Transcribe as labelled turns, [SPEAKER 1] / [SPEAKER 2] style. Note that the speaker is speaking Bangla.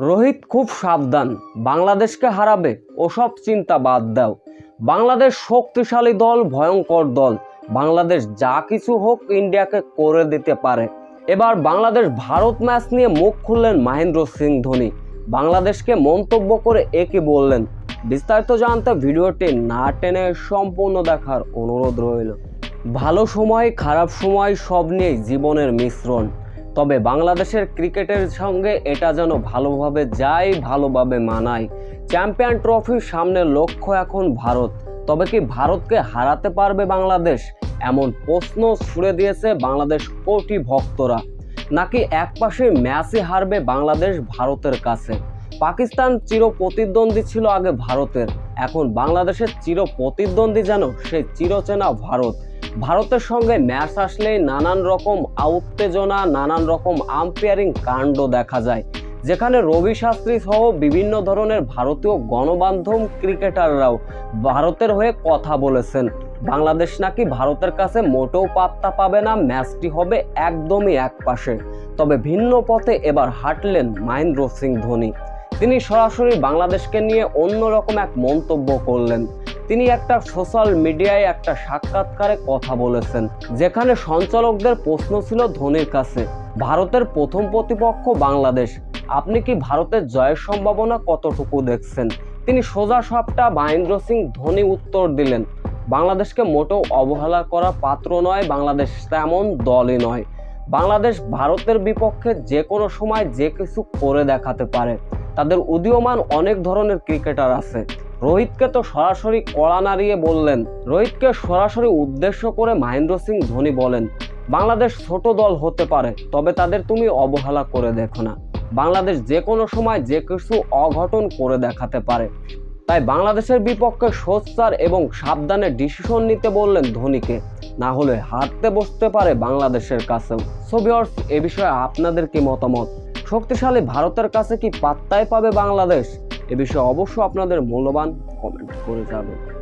[SPEAKER 1] রোহিত খুব সাবধান। বাংলাদেশকে হারাবে, ওসব চিন্তা বাদ দাও। বাংলাদেশ শক্তিশালী দল, ভয়ঙ্কর দল। বাংলাদেশ যা কিছু হোক ইন্ডিয়াকে করে দিতে পারে। এবার বাংলাদেশ ভারত ম্যাচ নিয়ে মুখ খুললেন মহেন্দ্র সিং ধোনি। বাংলাদেশকে মন্তব্য করে একই বললেন, বিস্তারিত জানতে ভিডিওটি না টেনে সম্পূর্ণ দেখার অনুরোধ রইল। ভালো সময়, খারাপ সময় সব নিয়েই জীবনের মিশ্রণ। তবে বাংলাদেশের ক্রিকেটের সঙ্গে এটা যেন ভালোভাবে যায়, ভালোভাবে মানায়। চ্যাম্পিয়ন ট্রফির সামনে লক্ষ্য এখন ভারত। তবে কি ভারতকে হারাতে পারবে বাংলাদেশ? এমন প্রশ্ন ছুড়ে দিয়েছে বাংলাদেশ কোটি ভক্তরা। নাকি একপাশে ম্যাচই হারবে বাংলাদেশ ভারতের কাছে? পাকিস্তান চির প্রতিদ্বন্দ্বী ছিল আগে ভারতের। এখন বাংলাদেশের চির প্রতিদ্বন্দ্বী যেন সেই চিরচেনা ভারত। ভারতের সঙ্গে ম্যাচ আসলেই নানান রকম উত্তেজনা, নানান রকম আম্পায়ারিং কাণ্ড দেখা যায়। যেখানে রবি শাস্ত্রী সহ বিভিন্ন ধরনের ভারতীয় গণমাধ্যম ক্রিকেটাররাও ভারতের হয়ে কথা বলেছেন। বাংলাদেশ নাকি ভারতের কাছে মোটেও পাত্তা পাবে না, ম্যাচটি হবে একদমই একপাশে তবে ভিন্ন পথে এবার হাঁটলেন মহেন্দ্র সিং ধোনি। তিনি সরাসরি বাংলাদেশকে নিয়ে অন্যরকম এক মন্তব্য করলেন। তিনি একটা সোশ্যাল মিডিয়ায় একটা সাক্ষাৎকারে কথা বলেছেন, যেখানে সঞ্চালকদের প্রশ্ন ছিল ধোনির কাছে, ভারতের প্রথম প্রতিপক্ষ বাংলাদেশ। আপনি কি ভারতের জয়ের সম্ভাবনা কতটুকু দেখছেন? তিনি সোজা সবটা মহেন্দ্র সিং ধোনি উত্তর দিলেন, বাংলাদেশকে মোটেও অবহেলা করা পাত্র নয়, বাংলাদেশ তেমন দলই নয়। বাংলাদেশ ভারতের বিপক্ষে যে কোনো সময় যে কিছু করে দেখাতে পারে। তাদের উদীয়মান অনেক ধরনের ক্রিকেটার আছে। রোহিতকে তো সরাসরি কড়া নাড়িয়ে বললেন। রোহিতকে সরাসরি উদ্দেশ্য করে মহেন্দ্র সিং ধোনি বলেন, বাংলাদেশ ছোট দল হতে পারে, তবে তাদের তুমি অবহেলা করে দেখো না। বাংলাদেশ যে কোনো সময় যে কিছু অঘটন করে দেখাতে পারে। তাই বাংলাদেশের বিপক্ষে সোচ্চার এবং সাবধানে ডিসিশন নিতে বললেন ধোনিকে। না হলে হারতে বসতে পারে বাংলাদেশের কাছেও। সো ভিউয়ার্স এ বিষয়ে আপনাদের কি মতামত? শক্তিশালী ভারতের কাছে কি পাত্তাই পাবে বাংলাদেশ? এ বিষয়ে অবশ্য আপনাদের মূল্যবান কমেন্ট করে যাবেন।